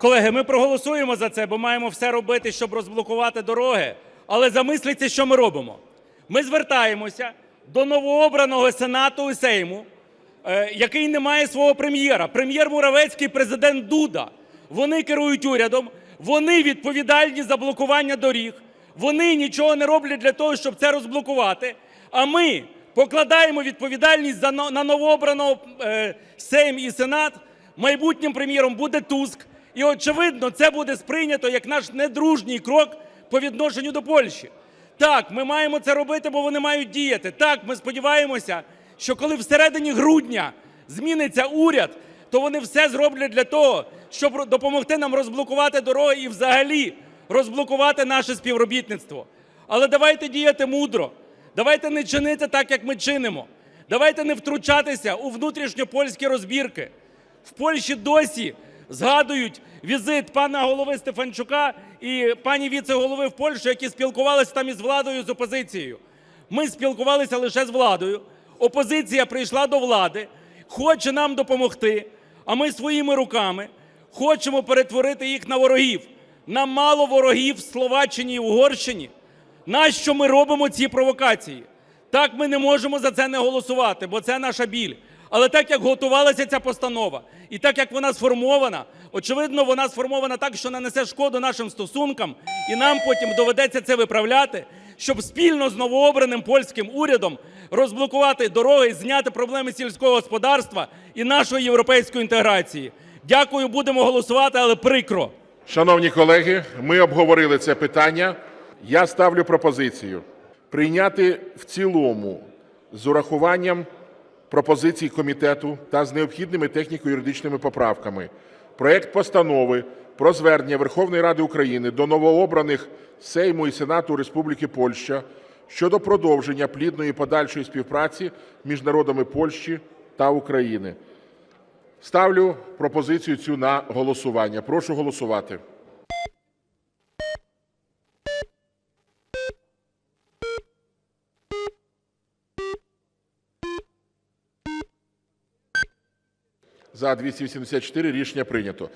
Колеги, ми проголосуємо за це, бо маємо все робити, щоб розблокувати дороги. Але замисліться, що ми робимо. Ми звертаємося до новообраного Сенату і Сейму, е, який не має свого прем'єра. Прем'єр Муравецький, президент Дуда. Вони керують урядом, вони відповідальні за блокування доріг, вони нічого не роблять для того, щоб це розблокувати. А ми покладаємо відповідальність за на новообраного е, Сейм і Сенат. Майбутнім прем'єром буде Туск. І очевидно, це буде сприйнято як наш недружній крок по відношенню до Польщі. Так, ми маємо це робити, бо вони мають діяти. Так, ми сподіваємося, що коли всередині грудня зміниться уряд, то вони все зроблять для того, щоб допомогти нам розблокувати дороги і взагалі розблокувати наше співробітництво. Але давайте діяти мудро. Давайте не чинити так, як ми чинимо. Давайте не втручатися у внутрішньопольські розбірки. В Польщі досі згадують візит пана голови Стефанчука і пані віце-голови в Польщу, які спілкувалися там із владою, з опозицією. Ми спілкувалися лише з владою. Опозиція прийшла до влади, хоче нам допомогти, а ми своїми руками хочемо перетворити їх на ворогів. Нам мало ворогів в Словаччині і Угорщині. Нащо ми робимо ці провокації? Так ми не можемо за це не голосувати, бо це наша біль. Але так як готувалася ця постанова, і так як вона сформована, очевидно, вона сформована так, що нанесе шкоду нашим стосункам, і нам потім доведеться це виправляти, щоб спільно з новообраним польським урядом розблокувати дороги, зняти проблеми сільського господарства і нашої європейської інтеграції. Дякую, будемо голосувати, але прикро. Шановні колеги, ми обговорили це питання. Я ставлю пропозицію прийняти в цілому з урахуванням пропозицій комітету та з необхідними техніко-юридичними поправками проект постанови про звернення Верховної Ради України до новообраних Сейму і Сенату Республіки Польща щодо продовження плідної подальшої співпраці між народами Польщі та України. Ставлю пропозицію цю на голосування. Прошу голосувати. За 284 рішення прийнято.